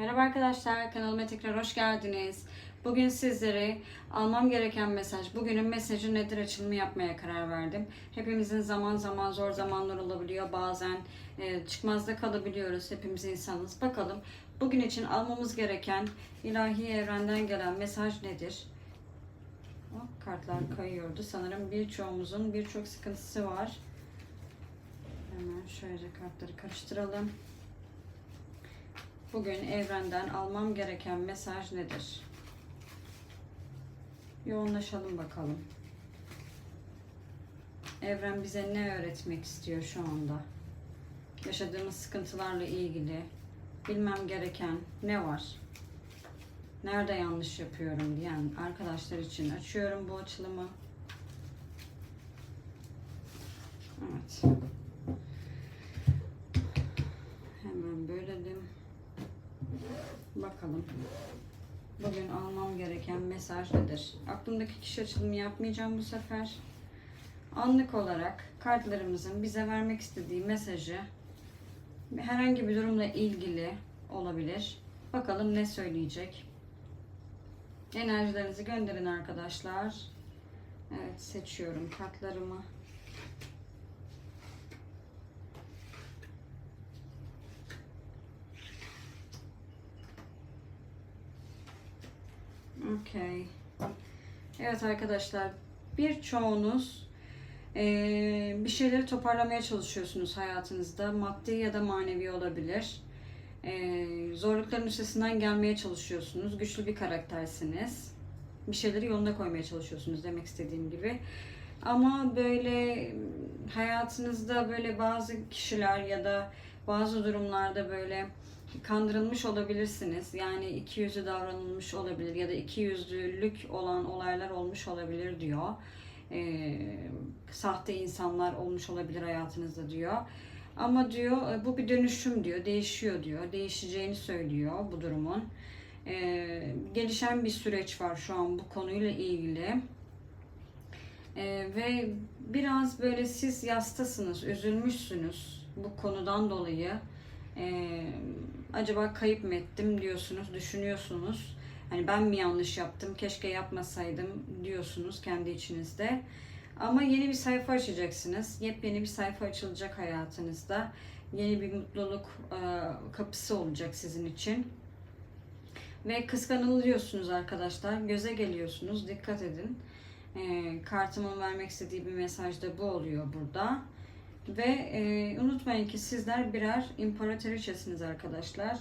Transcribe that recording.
Merhaba arkadaşlar, kanalıma tekrar hoş geldiniz. Bugün sizlere almam gereken mesaj, bugünün mesajı nedir açılımı yapmaya karar verdim. Hepimizin zaman zaman zor zamanlar olabiliyor, bazen e, çıkmazda kalabiliyoruz, hepimiz insanız. Bakalım bugün için almamız gereken ilahi evrenden gelen mesaj nedir? Hop, kartlar kayıyordu. Sanırım birçoğumuzun birçok sıkıntısı var. Hemen şöyle kartları karıştıralım. Bugün evrenden almam gereken mesaj nedir? Yoğunlaşalım bakalım. Evren bize ne öğretmek istiyor şu anda? Yaşadığımız sıkıntılarla ilgili bilmem gereken ne var? Nerede yanlış yapıyorum diyen arkadaşlar için açıyorum bu açılımı. Evet. Hemen bölelim. Bakalım. Bugün almam gereken mesaj nedir? Aklımdaki kişi açılımı yapmayacağım bu sefer. Anlık olarak kartlarımızın bize vermek istediği mesajı herhangi bir durumla ilgili olabilir. Bakalım ne söyleyecek. Enerjilerinizi gönderin arkadaşlar. Evet seçiyorum kartlarımı. Okey. Evet arkadaşlar birçoğunuz eee, bir şeyleri toparlamaya çalışıyorsunuz hayatınızda. Maddi ya da manevi olabilir. Eee, zorlukların üstesinden gelmeye çalışıyorsunuz. Güçlü bir karaktersiniz. Bir şeyleri yoluna koymaya çalışıyorsunuz demek istediğim gibi. Ama böyle hayatınızda böyle bazı kişiler ya da bazı durumlarda böyle kandırılmış olabilirsiniz. Yani iki yüzlü davranılmış olabilir ya da iki yüzlülük olan olaylar olmuş olabilir diyor. Ee, sahte insanlar olmuş olabilir hayatınızda diyor. Ama diyor e, bu bir dönüşüm diyor, değişiyor diyor, değişeceğini söylüyor bu durumun. Ee, gelişen bir süreç var şu an bu konuyla ilgili. Ee, ve biraz böyle siz yastasınız, üzülmüşsünüz bu konudan dolayı. Ee, acaba kayıp mı ettim diyorsunuz, düşünüyorsunuz. Hani ben mi yanlış yaptım, keşke yapmasaydım diyorsunuz kendi içinizde. Ama yeni bir sayfa açacaksınız. Yepyeni bir sayfa açılacak hayatınızda. Yeni bir mutluluk e, kapısı olacak sizin için. Ve kıskanılıyorsunuz arkadaşlar. Göze geliyorsunuz. Dikkat edin. E, kartımın vermek istediği bir mesaj da bu oluyor burada. Ve e, unutmayın ki sizler birer imparatoriçesiniz arkadaşlar.